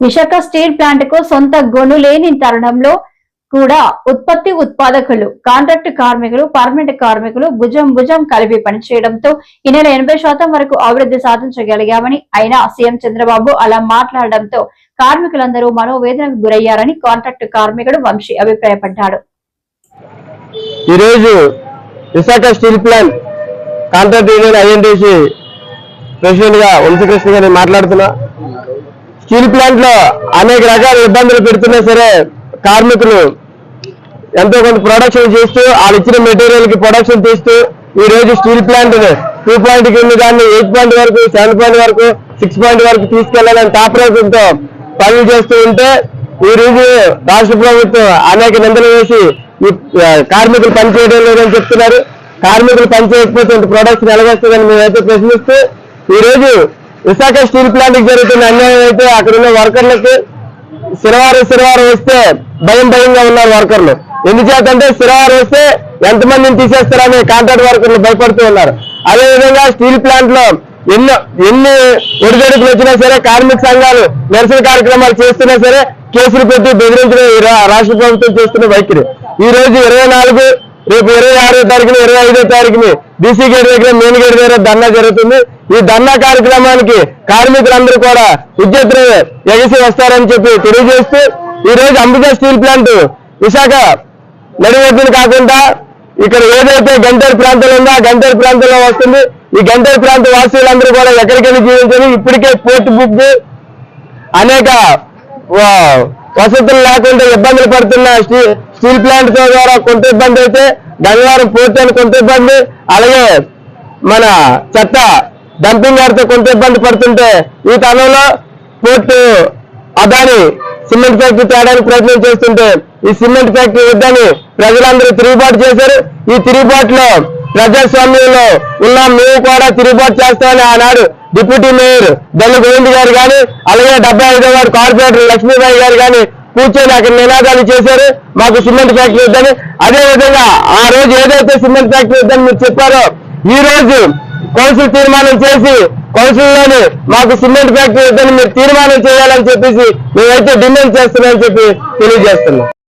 Visakha steel ప్లాంట్కు సొంత గొను లేని తరుణంలో కూడా ఉత్పత్తి ఉత్పాదకులు కాంట్రాక్ట్ కార్మికులు పర్మనెంట్ కార్మికులు భుజం భుజం కలిపి పనిచేయడంతో ఈ నెల ఎనభై శాతం వరకు అభివృద్ధి సాధించగలిగామని అయినా సీఎం చంద్రబాబు అలా మాట్లాడడంతో కార్మికులందరూ మనోవేదనకు గురయ్యారని కాంట్రాక్ట్ కార్మికుడు వంశీ అభిప్రాయపడ్డాడు. ఈరోజు Visakha steel plant contract union INTUC ప్రెసిడెంట్గా వంశీకృష్ణ గారిని మాట్లాడుతున్నా. స్టీల్ ప్లాంట్లో అనేక రకాల ఇబ్బందులు పెడుతున్నా సరే కార్మికులు ఎంతో కొంత ప్రొడక్షన్ చేస్తూ వాళ్ళు ఇచ్చిన మెటీరియల్కి ప్రొడక్షన్ తీస్తూ ఈ రోజు స్టీల్ ప్లాంట్ టూ పాయింట్ కింద దాన్ని ఎయిట్ పాయింట్ వరకు సెవెన్ పాయింట్ వరకు సిక్స్ పాయింట్ వరకు తీసుకెళ్ళాలని తాపరేతంతో పనులు చేస్తూ ఉంటే ఈ రోజు రాష్ట్ర ప్రభుత్వం అనేక నిందలు వేసి ఈ కార్మికులు పనిచేయడం లేదని చెప్తున్నారు. కార్మికులు పనిచేయకపోతే ప్రొడక్షన్ ఎలాగొస్తుందని మేమైతే ప్రశ్నిస్తూ ఈ రోజు విశాఖ స్టీల్ ప్లాంట్కి జరుగుతున్న అన్యాయం అయితే అక్కడ ఉన్న వర్కర్లకి శనివారం శనివారం వస్తే భయం భయంగా ఉన్నారు వర్కర్లు. ఎందుచేతంటే శనివారం వస్తే ఎంతమందిని తీసేస్తారని కాంట్రాక్ట్ వర్కర్లు భయపడుతూ ఉన్నారు. అదేవిధంగా స్టీల్ ప్లాంట్లో ఎన్నో ఎన్ని ఒడిదొడుకులు వచ్చినా సరే కార్మిక సంఘాలు నిరసన కార్యక్రమాలు చేస్తున్నా సరే కేసులు పెట్టి బెదిరించడం రాష్ట్ర ప్రభుత్వం చేస్తున్న వైఖరి. ఈ రోజు ఇరవై నాలుగు రేపు ఇరవై ఆరో తారీఖున ఇరవై ఐదో తారీఖుని బీసీ గేట్ దగ్గర మెయిన్ గేట్ దగ్గర ధర్నా జరుగుతుంది. ఈ ధర్నా కార్యక్రమానికి కార్మికులందరూ కూడా ఉద్యోగులు ఎగసి వస్తారని చెప్పి తెలియజేస్తూ ఈ రోజు అంబుజా స్టీల్ ప్లాంట్ విశాఖ నడివద్దని కాకుండా ఇక్కడ ఏదైతే గంటేరు ప్రాంతంలో ఉందో ఆ గంటేరు ప్రాంతంలో వస్తుంది. ఈ గంటేరు ప్రాంత వాసులందరూ కూడా ఎక్కడికెళ్ళి జీవించారు ఇప్పటికే పోర్టు బుక్ అనేక వసతులు లేకుండా ఇబ్బందులు పడుతున్న స్టీల్ ప్లాంట్ ద్వారా కొంత ఇబ్బంది అయితే గంగవరం పోర్ట్ అని కొంత ఇబ్బంది. అలాగే మన చెత్త డంపింగ్ యార్డ్తో కొంత ఇబ్బంది పడుతుంటే ఈ తరుణంలో పోర్టు అదాని సిమెంట్ ఫ్యాక్టరీ తేడానికి ప్రయత్నం చేస్తుంటే ఈ సిమెంట్ ఫ్యాక్టరీ వద్దని ప్రజలందరూ తిరుగుబాటు చేశారు. ఈ తిరుగుబాటులో ప్రజాస్వామ్యంలో ఉన్న మేము కూడా తిరుగుబాటు చేస్తామని ఆనాడు డిప్యూటీ మేయర్ దొల్ల గోవింద్ గారు కానీ అలాగే డెబ్బై ఐదో వాడు కార్పొరేటర్ లక్ష్మీబాయి గారు కానీ కూర్చొని అక్కడ నినాదాలు చేశారు. మాకు సిమెంట్ ఫ్యాక్టరీ ఇద్దని అదే విధంగా ఆ రోజు ఏదైతే సిమెంట్ ఫ్యాక్టరీ ఇద్దని మీరు చెప్పారో ఈ రోజు కౌన్సిల్ తీర్మానం చేసి కౌన్సిల్లోని మాకు సిమెంట్ ఫ్యాక్టరీ ఇద్దని మీరు తీర్మానం చేయాలని చెప్పేసి మేమైతే డిమాండ్ చేస్తున్నామని చెప్పి తెలియజేస్తున్నాం.